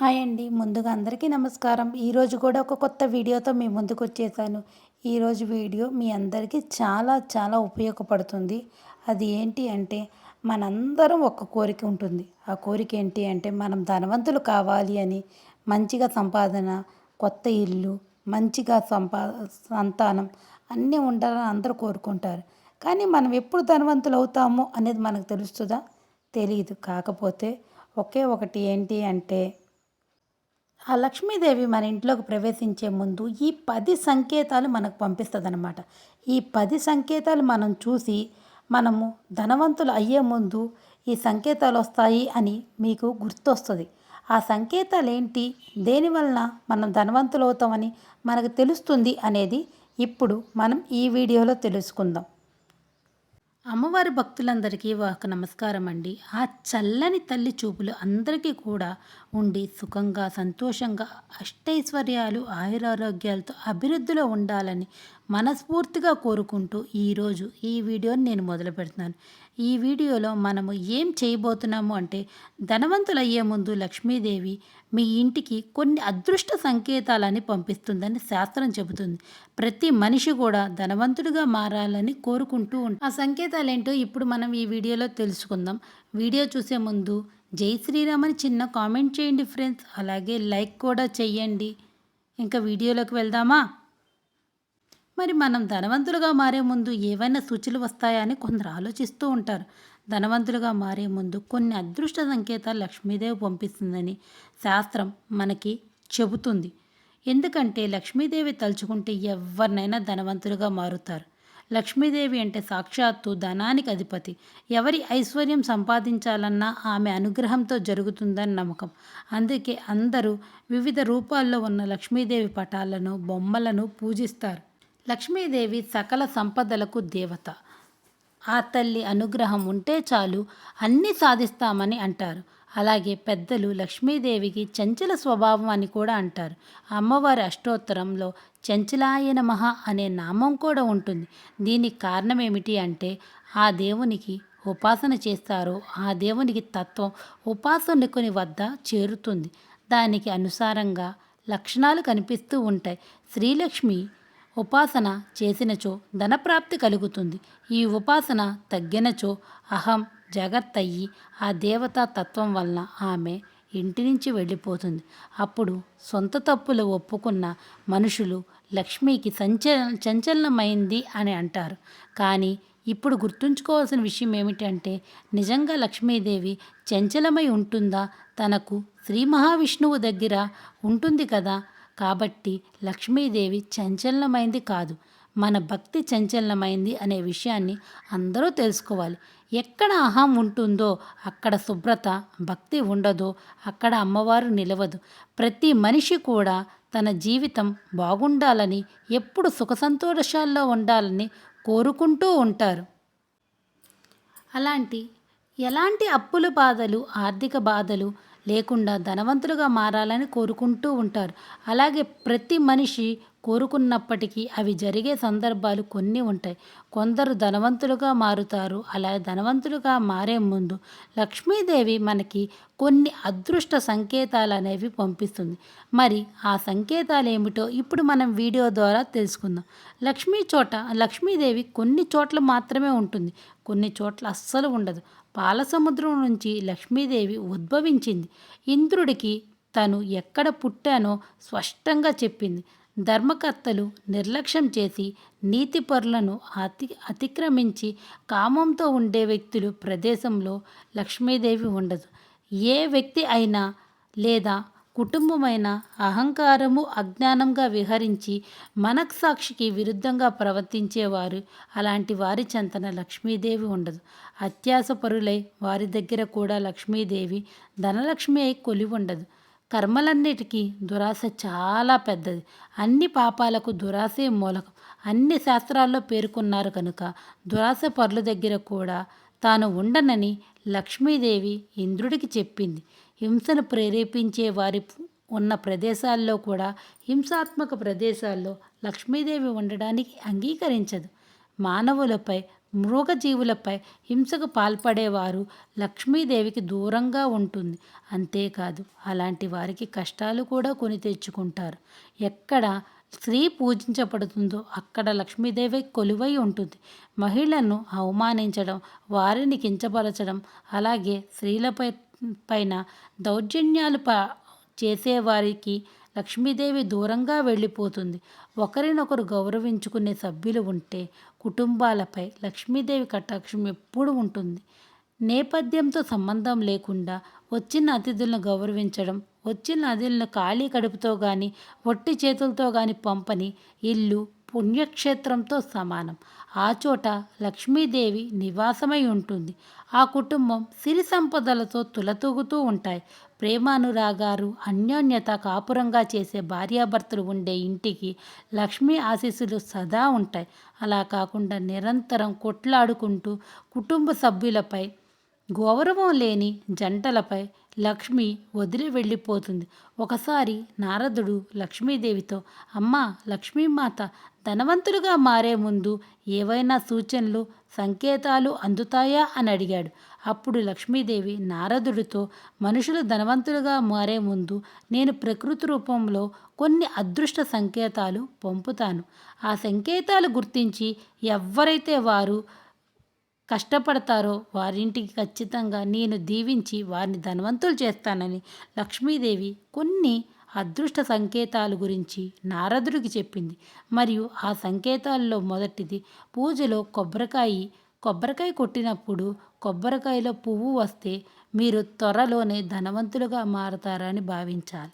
Hi అండి. ముందుగా అందరికీ నమస్కారం. ఈరోజు కూడా ఒక కొత్త వీడియోతో మీ ముందుకు వచ్చేసాను. ఈరోజు వీడియో మీ అందరికీ చాలా చాలా ఉపయోగపడుతుంది. అది ఏంటి అంటే మనందరం ఒక కోరిక ఉంటుంది. ఆ కోరిక ఏంటి అంటే మనం ధనవంతులు కావాలి అని మంచిగా సంపాదన కొత్త ఇల్లు మంచిగా సంపా సంతానం అన్నీ ఉండాలని అందరూ కోరుకుంటారు. కానీ మనం ఎప్పుడు ధనవంతులు అవుతామో అనేది మనకు తెలుస్తుందా? తెలియదు కాకపోతే ఒకే ఒకటి ఏంటి అంటే ఆ లక్ష్మీదేవి మన ఇంట్లోకి ప్రవేశించే ముందు ఈ పది సంకేతాలు మనకు పంపిస్తుందన్నమాట. ఈ పది సంకేతాలు మనం చూసి మనము ధనవంతులు అయ్యే ముందు ఈ సంకేతాలు వస్తాయి అని మీకు గుర్తొస్తుంది. ఆ సంకేతాలు ఏంటి దేనివలన మనం ధనవంతులు అవుతామని మనకు తెలుస్తుంది అనేది ఇప్పుడు మనం ఈ వీడియోలో తెలుసుకుందాం. అమ్మవారి భక్తులందరికీ ఒక నమస్కారం అండి. ఆ చల్లని తల్లి చూపులు అందరికీ కూడా ఉండి సుఖంగా సంతోషంగా అష్టైశ్వర్యాలు ఆయురారోగ్యాలతో అభివృద్ధిలో ఉండాలని మనస్ఫూర్తిగా కోరుకుంటూ ఈరోజు ఈ వీడియోని నేను మొదలు పెడుతున్నాను. ఈ వీడియోలో మనము ఏం చేయబోతున్నాము అంటే ధనవంతులు అయ్యే ముందు లక్ష్మీదేవి మీ ఇంటికి కొన్ని అదృష్ట సంకేతాలని పంపిస్తుందని శాస్త్రం చెబుతుంది. ప్రతి మనిషి కూడా ధనవంతుడిగా మారాలని కోరుకుంటూ ఉంటాం ఆ సంకేతాలు ఏంటో ఇప్పుడు మనం ఈ వీడియోలో తెలుసుకుందాం. వీడియో చూసే ముందు జై శ్రీరామ్ అని చిన్న కామెంట్ చేయండి ఫ్రెండ్స్. అలాగే లైక్ కూడా చెయ్యండి. ఇంకా వీడియోలోకి వెళ్దామా? మరి మనం ధనవంతులుగా మారే ముందు ఏవైనా సూచనలు వస్తాయా అని కొందరు ఆలోచిస్తూ ఉంటారు. ధనవంతులుగా మారే ముందు కొన్ని అదృష్ట సంకేతాలు లక్ష్మీదేవి పంపిస్తుందని శాస్త్రం మనకి చెబుతుంది. ఎందుకంటే లక్ష్మీదేవి తలుచుకుంటే ఎవరినైనా ధనవంతులుగా మారుతారు. లక్ష్మీదేవి అంటే సాక్షాత్తు ధనానికి అధిపతి. ఎవరి ఐశ్వర్యం సంపాదించాలన్నా ఆమె అనుగ్రహంతో జరుగుతుందని నమ్మకం. అందుకే అందరూ వివిధ రూపాల్లో ఉన్న లక్ష్మీదేవి పటాలను బొమ్మలను పూజిస్తారు. లక్ష్మీదేవి సకల సంపదలకు దేవత. ఆ తల్లి అనుగ్రహం ఉంటే చాలు అన్నీ సాధిస్తామని అంటారు. అలాగే పెద్దలు లక్ష్మీదేవికి చంచల స్వభావం అని కూడా అంటారు. అమ్మవారి అష్టోత్తరంలో చంచలాయ నమః అనే నామం కూడా ఉంటుంది. దీనికి కారణం ఏమిటి అంటే ఆ దేవునికి ఉపాసన చేస్తారో ఆ దేవునికి తత్వం ఉపాసనకుని వద్ద చేరుతుంది. దానికి అనుసారంగా లక్షణాలు కనిపిస్తూ ఉంటాయి. శ్రీలక్ష్మి ఉపాసన చేసినచో ధనప్రాప్తి కలుగుతుంది. ఈ ఉపాసన తగ్గినచో అహం జగత్తయ్యి ఆ దేవతా తత్వం వలన ఆమె ఇంటి నుంచి వెళ్ళిపోతుంది. అప్పుడు సొంత తప్పులు ఒప్పుకున్న మనుషులు లక్ష్మికి సంచల సంచలనమైంది అని అంటారు. కానీ ఇప్పుడు గుర్తుంచుకోవాల్సిన విషయం ఏమిటంటే నిజంగా లక్ష్మీదేవి చంచలమై ఉంటుందా? తనకు శ్రీ మహావిష్ణువు దగ్గర ఉంటుంది కదా? కాబట్టి లక్ష్మీదేవి చంచలమైంది కాదు. మన భక్తి చంచలమైంది అనే విషయాన్ని అందరూ తెలుసుకోవాలి. ఎక్కడ అహం ఉంటుందో అక్కడ శుభ్రత భక్తి ఉండదో అక్కడ అమ్మవారు నిలవదు. ప్రతి మనిషి కూడా తన జీవితం బాగుండాలని ఎప్పుడు సుఖ సంతోషాల్లో ఉండాలని కోరుకుంటూ ఉంటారు. అలాంటి ఎలాంటి అప్పుల బాధలు ఆర్థిక బాధలు లేకుండా ధనవంతులుగా మారాలని కోరుకుంటూ ఉంటారు. అలాగే ప్రతి మనిషి కోరుకున్నప్పటికీ అవి జరిగే సందర్భాలు కొన్ని ఉంటాయి. కొందరు ధనవంతులుగా మారుతారు. అలా ధనవంతులుగా మారే ముందు లక్ష్మీదేవి మనకి కొన్ని అదృష్ట సంకేతాలు అనేవి పంపిస్తుంది. మరి ఆ సంకేతాలు ఏమిటో ఇప్పుడు మనం వీడియో ద్వారా తెలుసుకుందాం. లక్ష్మీ చోట లక్ష్మీదేవి కొన్ని చోట్ల మాత్రమే ఉంటుంది. కొన్ని చోట్ల అస్సలు ఉండదు. పాలసముద్రం నుంచి లక్ష్మీదేవి ఉద్భవించింది. ఇంద్రుడికి తను ఎక్కడ పుట్టానో స్పష్టంగా చెప్పింది. ధర్మకర్తలు నిర్లక్ష్యం చేసి నీతిపరులను అతి అతిక్రమించి కామంతో ఉండే వ్యక్తులు ప్రదేశంలో లక్ష్మీదేవి ఉండదు. ఏ వ్యక్తి అయినా లేదా కుటుంబమైన అహంకారము అజ్ఞానంగా విహరించి మనక్సాక్షికి విరుద్ధంగా ప్రవర్తించేవారు. అలాంటి వారి చెంతన లక్ష్మీదేవి ఉండదు. అత్యాసపరులై వారి దగ్గర కూడా లక్ష్మీదేవి ధనలక్ష్మి అయి కొలి ఉండదు. కర్మలన్నిటికీ దురాశ చాలా పెద్దది. అన్ని పాపాలకు దురాశే మూలకం. అన్ని శాస్త్రాల్లో పేర్కొన్నారు కనుక దురాశ పరుల దగ్గర కూడా తాను ఉండనని లక్ష్మీదేవి ఇంద్రుడికి చెప్పింది. హింసను ప్రేరేపించే వారి ఉన్న ప్రదేశాల్లో కూడా హింసాత్మక ప్రదేశాల్లో లక్ష్మీదేవి ఉండడానికి అంగీకరించదు. మానవులపై మృగజీవులపై హింసకు పాల్పడేవారు లక్ష్మీదేవికి దూరంగా ఉంటుంది. అంతేకాదు అలాంటి వారికి కష్టాలు కూడా కొని తెచ్చుకుంటారు. ఎక్కడ స్త్రీ పూజించబడుతుందో అక్కడ లక్ష్మీదేవి కొలువై ఉంటుంది. మహిళలను అవమానించడం వారిని కించపరచడం అలాగే స్త్రీలపై పైన దౌర్జన్యాలు ప చేసేవారికి లక్ష్మీదేవి దూరంగా వెళ్ళిపోతుంది. ఒకరినొకరు గౌరవించుకునే సభ్యులు ఉంటే కుటుంబాలపై లక్ష్మీదేవి కటాక్షం ఎప్పుడు ఉంటుంది. నేపథ్యంతో సంబంధం లేకుండా వచ్చిన అతిథులను గౌరవించడం వచ్చిన అతిథులను ఖాళీ కడుపుతో కానీ ఒట్టి చేతులతో కానీ పంపని ఇల్లు పుణ్యక్షేత్రంతో సమానం. ఆ చోట లక్ష్మీదేవి నివాసమై ఉంటుంది. ఆ కుటుంబం సిరి సంపదలతో తులతూగుతూ ఉంటాయి. ప్రేమానురాగారు అన్యోన్యత కాపురంగా చేసే భార్యాభర్తలు ఉండే ఇంటికి లక్ష్మీ ఆశీస్సులు సదా ఉంటాయి. అలా కాకుండా నిరంతరం కొట్లాడుకుంటూ కుటుంబ సభ్యులపై గౌరవం లేని జంటలపై లక్ష్మి వదిలి వెళ్ళిపోతుంది. ఒకసారి నారదుడు లక్ష్మీదేవితో అమ్మ లక్ష్మీమాత ధనవంతులుగా మారే ముందు ఏవైనా సూచనలు సంకేతాలు అందుతాయా అని అడిగాడు. అప్పుడు లక్ష్మీదేవి నారదుడితో మనుషులు ధనవంతులుగా మారే ముందు నేను ప్రకృతి రూపంలో కొన్ని అదృష్ట సంకేతాలు పంపుతాను. ఆ సంకేతాలు గుర్తించి ఎవరైతే వారు కష్టపడతారో వారింటికి ఖచ్చితంగా నేను దీవించి వారిని ధనవంతులు చేస్తానని లక్ష్మీదేవి కొన్ని అదృష్ట సంకేతాల గురించి నారదుడికి చెప్పింది. మరియు ఆ సంకేతాల్లో మొదటిది పూజలో కొబ్బరికాయ. కొబ్బరికాయ కొట్టినప్పుడు కొబ్బరికాయలో పువ్వు వస్తే మీరు త్వరలోనే ధనవంతులుగా మారతారని భావించాలి.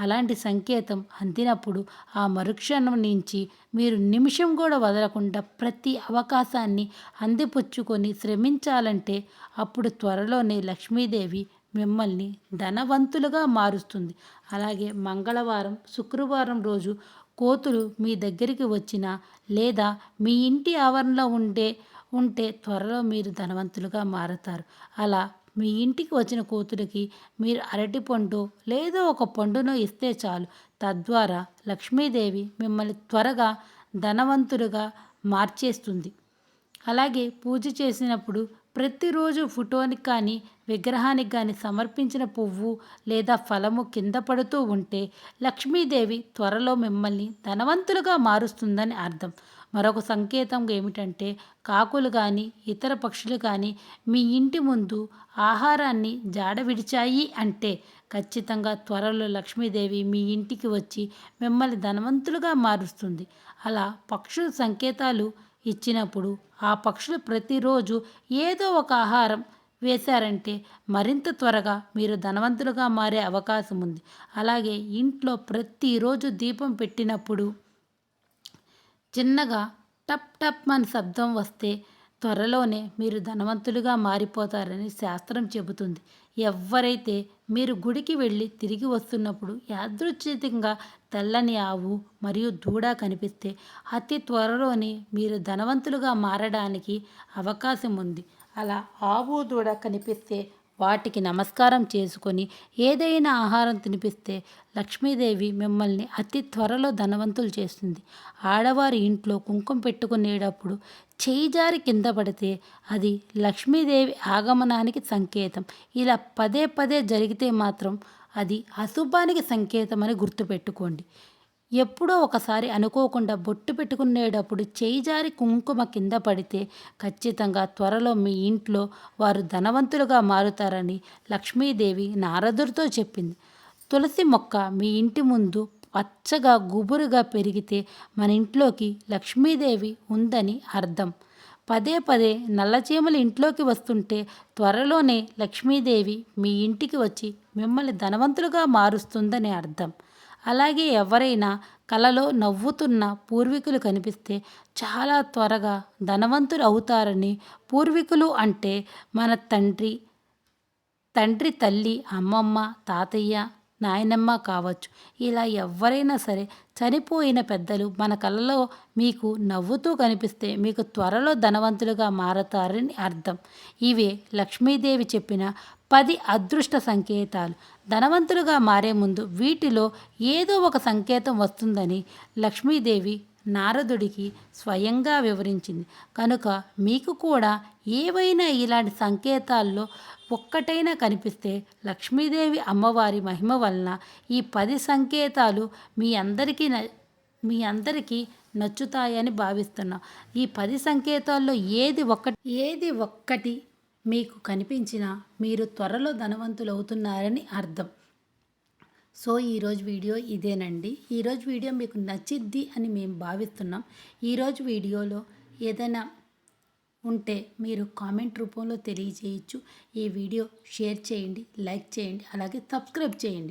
అలాంటి సంకేతం అందినప్పుడు ఆ మరుక్షణం నుంచి మీరు నిమిషం కూడా వదలకుండా ప్రతి అవకాశాన్ని అందిపుచ్చుకొని శ్రమించాలంటే అప్పుడు త్వరలోనే లక్ష్మీదేవి మిమ్మల్ని ధనవంతులుగా మారుస్తుంది. అలాగే మంగళవారం శుక్రవారం రోజు కోతులు మీ దగ్గరికి వచ్చినా లేదా మీ ఇంటి ఆవరణలో ఉండే ఉంటే త్వరలో మీరు ధనవంతులుగా మారతారు. అలా మీ ఇంటికి వచ్చిన కూతురికి మీరు అరటిపండు లేదా ఒక పండును ఇస్తే చాలు. తద్వారా లక్ష్మీదేవి మిమ్మల్ని త్వరగా ధనవంతులుగా మార్చేస్తుంది. అలాగే పూజ చేసినప్పుడు ప్రతిరోజు ఫోటోనికి కానీ విగ్రహానికి కానీ సమర్పించిన పువ్వు లేదా ఫలము కింద పడుతూ ఉంటే లక్ష్మీదేవి త్వరలో మిమ్మల్ని ధనవంతులుగా మారుస్తుందని అర్థం. మరొక సంకేతం ఏమిటంటే కాకులు కానీ ఇతర పక్షులు కానీ మీ ఇంటి ముందు ఆహారాన్ని జాడ విడిచాయి అంటే ఖచ్చితంగా త్వరలో లక్ష్మీదేవి మీ ఇంటికి వచ్చి మిమ్మల్ని ధనవంతులుగా మారుస్తుంది. అలా పక్షుల సంకేతాలు ఇచ్చినప్పుడు ఆ పక్షులు ప్రతిరోజు ఏదో ఒక ఆహారం వేశారంటే మరింత త్వరగా మీరు ధనవంతులుగా మారే అవకాశం ఉంది. అలాగే ఇంట్లో ప్రతిరోజు దీపం పెట్టినప్పుడు చిన్నగా టప్ టప్ అని శబ్దం వస్తే త్వరలోనే మీరు ధనవంతులుగా మారిపోతారని శాస్త్రం చెబుతుంది. ఎవరైతే మీరు గుడికి వెళ్ళి తిరిగి వస్తున్నప్పుడు యాదృచ్ఛికంగా తెల్లని ఆవు మరియు దూడ కనిపిస్తే అతి త్వరలోనే మీరు ధనవంతులుగా మారడానికి అవకాశం ఉంది అలా ఆవు దూడ కనిపిస్తే వాటికి నమస్కారం చేసుకొని ఏదైనా ఆహారం తినిపిస్తే లక్ష్మీదేవి మిమ్మల్ని అతి త్వరలో ధనవంతులు చేస్తుంది. ఆడవారి ఇంట్లో కుంకుమ పెట్టుకునేటప్పుడు చేయి జారి కింద పడితే అది లక్ష్మీదేవి ఆగమనానికి సంకేతం. ఇలా పదే పదే జరిగితే మాత్రం అది అశుభానికి సంకేతం అని గుర్తుపెట్టుకోండి. ఎప్పుడో ఒకసారి అనుకోకుండా బొట్టు పెట్టుకునేటప్పుడు చేయి జారి కుంకుమ కింద పడితే ఖచ్చితంగా త్వరలో మీ ఇంట్లో వారు ధనవంతులుగా మారుతారని లక్ష్మీదేవి నారదుడితో చెప్పింది. తులసి మొక్క మీ ఇంటి ముందు పచ్చగా గుబురుగా పెరిగితే మన ఇంట్లోకి లక్ష్మీదేవి ఉందని అర్థం. పదే పదే నల్లచీమలు ఇంట్లోకి వస్తుంటే త్వరలోనే లక్ష్మీదేవి మీ ఇంటికి వచ్చి మిమ్మల్ని ధనవంతులుగా మారుస్తుందని అర్థం. అలాగే ఎవరైనా కలలో నవ్వుతున్న పూర్వీకులు కనిపిస్తే చాలా త్వరగా ధనవంతులు అవుతారని పూర్వీకులు అంటే మన తండ్రి తండ్రి తల్లి అమ్మమ్మ తాతయ్య నాయనమ్మ కావచ్చు. ఇలా ఎవరైనా సరే చనిపోయిన పెద్దలు మన కళ్ళలో మీకు నవ్వుతూ కనిపిస్తే మీకు త్వరలో ధనవంతులుగా మారతారని అర్థం. ఇవే లక్ష్మీదేవి చెప్పిన పది అదృష్ట సంకేతాలు. ధనవంతులుగా మారే ముందు వీటిలో ఏదో ఒక సంకేతం వస్తుందని లక్ష్మీదేవి నారదుడికి స్వయంగా వివరించింది. కనుక మీకు కూడా ఏవైనా ఇలాంటి సంకేతాల్లో ఒక్కటైనా కనిపిస్తే లక్ష్మీదేవి అమ్మవారి మహిమ వలన ఈ పది సంకేతాలు మీ అందరికీ న మీ అందరికీ నచ్చుతాయని భావిస్తున్నాం. ఈ పది సంకేతాల్లో ఏది ఒక్కటి ఏది ఒక్కటి మీకు కనిపించినా మీరు త్వరలో ధనవంతులు అవుతున్నారని అర్థం. సో ఈరోజు వీడియో ఇదేనండి. ఈరోజు వీడియో మీకు నచ్చిద్ది అని మేము భావిస్తున్నాం. ఈరోజు వీడియోలో ఏదైనా ఉంటే మీరు కామెంట్ రూపంలో తెలియజేయచ్చు. ఈ వీడియో షేర్ చేయండి లైక్ చేయండి అలాగే సబ్స్క్రైబ్ చేయండి.